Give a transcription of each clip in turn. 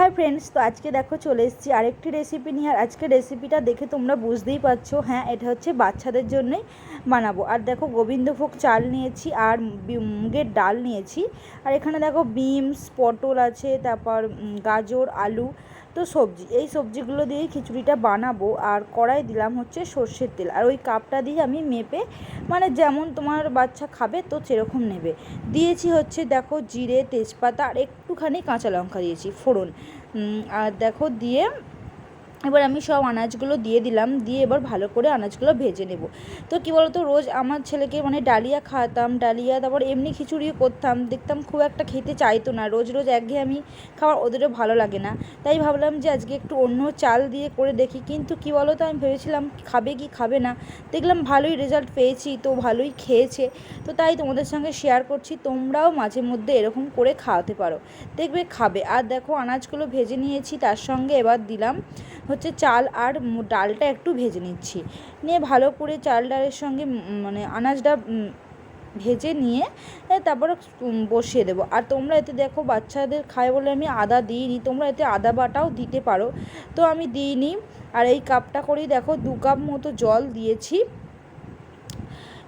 Hi friends তো আজকে দেখো চলে এসেছি আরেকটি রেসিপি নিয়ে। আর আজকে রেসিপিটা দেখে তোমরা বুঝতেই পারছ হ্যাঁ এটা হচ্ছে বাচ্চাদের জন্যই বানাবো। আর দেখো গোবিন্দভোগ চাল নিয়েছি আর মুগের ডাল নিয়েছি। আর এখানে দেখো বিমস পটল আছে, তারপর গাজর, আলু, তো সবজি। এই সবজিগুলো দিয়েই খিচুড়িটা বানাবো। আর কড়াই দিলাম হচ্ছে সর্ষের তেল। আর ওই কাপটা দিয়ে আমি মেপে মানে যেমন তোমার বাচ্চা খাবে, তো সেরকম নেবে। দিয়েছি হচ্ছে দেখো জিরে, তেজপাতা আর একটুখানি কাঁচা লঙ্কা দিয়েছি, ফোড়ন। আর দেখো দিয়ে এবার আমি সব আনাজগুলো দিয়ে দিলাম, দিয়ে এবার ভালো করে আনাজগুলো ভেজে নেব। তো কী বলতো, রোজ আমার ছেলেকে মানে ডালিয়া খাওয়াতাম, ডালিয়া, তারপর এমনি খিচুড়িও করতাম, দেখতাম খুব একটা খেতে চাইতো না, রোজ রোজ একঘেয়েমি খাওয়ার ওদেরও ভালো লাগে না। তাই ভাবলাম যে আজকে একটু অন্য চাল দিয়ে করে দেখি, কিন্তু কী বলো তো আমি ভেবেছিলাম খাবে কি খাবে না, দেখলাম ভালোই রেজাল্ট পেয়েছি, তো ভালোই খেয়েছে। তো তাই তোমাদের সঙ্গে শেয়ার করছি, তোমরাও মাঝে মধ্যে এরকম করে খাওয়াতে পারো, দেখবে খাবে। আর দেখো, আনাজগুলো ভেজে নিয়েছি, তার সঙ্গে এবার দিলাম হচ্ছে চাল আর ডালটা একটু ভেজে নিচ্ছি। নিয়ে ভালো করে চাল ডালের সঙ্গে মানে আনাজটা ভেজে নিয়ে তারপরে বসিয়ে দেবো। আর তোমরা এতে দেখো বাচ্চাদের খায় বলে আমি আদা দিইনি, তোমরা এতে আদা বাটাও দিতে পারো। তো আমি দিইনি, আর এই কাপটা করেই দেখো দু কাপ মতো জল দিয়েছি।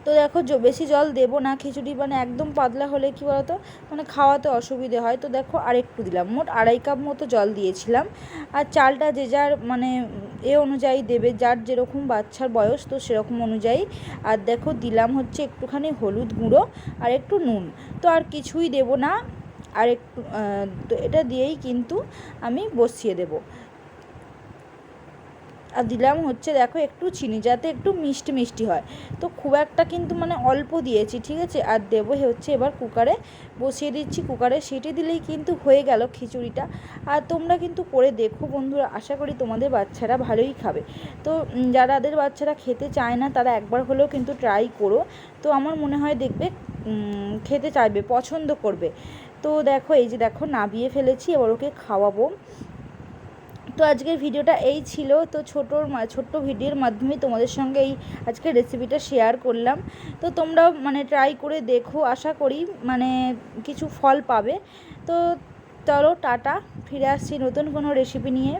তো দেখো বেশি জল দেবো না, খিচুড়ি মানে একদম পাতলা হলে কী বলতো? মানে খাওয়াতে অসুবিধে হয়। তো দেখো, আরেকটু দিলাম, মোট আড়াই কাপ মতো জল দিয়েছিলাম। আর চালটা যে যার মানে এ অনুযায়ী দেবে, যার যেরকম বাচ্চার বয়স, তো সেরকম অনুযায়ী। আর দেখো, দিলাম হচ্ছে একটুখানি হলুদ গুঁড়ো আর একটু নুন। তো আর কিছুই দেবো না, আর একটু এটা দিয়েই কিন্তু আমি বসিয়ে দেবো। আর দিলাম হচ্ছে দেখো একটু চিনি, যাতে একটু মিষ্টি মিষ্টি হয়। তো খুব একটা কিন্তু মানে অল্প দিয়েছি, ঠিক আছে? আর দেবো হচ্ছে এবার কুকারে বসিয়ে দিচ্ছি। কুকারে সিটি দিলেই কিন্তু হয়ে গেল খিচুড়িটা। আর তোমরা কিন্তু করে দেখো বন্ধুরা, আশা করি তোমাদের বাচ্চারা ভালোই খাবে। তো যারাদের বাচ্চারা খেতে চায় না, তারা একবার হলেও কিন্তু ট্রাই করো। তো আমার মনে হয় দেখবে খেতে চাইবে, পছন্দ করবে। তো দেখো, এই যে দেখো, নাবিয়ে ফেলেছি, এবার ওকে খাওয়াবো। তো আজকের ভিডিওটা এই ছিল। তো ছোটোর ছোট্ট ভিডিওর মাধ্যমে তোমাদের সঙ্গে এই আজকে রেসিপিটা শেয়ার করলাম। তো তোমরাও মানে ট্রাই করে দেখো, আশা করি মানে কিছু ফল পাবে। তো চলো, টাটা। ফিরে আসছি নতুন কোনো রেসিপি নিয়ে।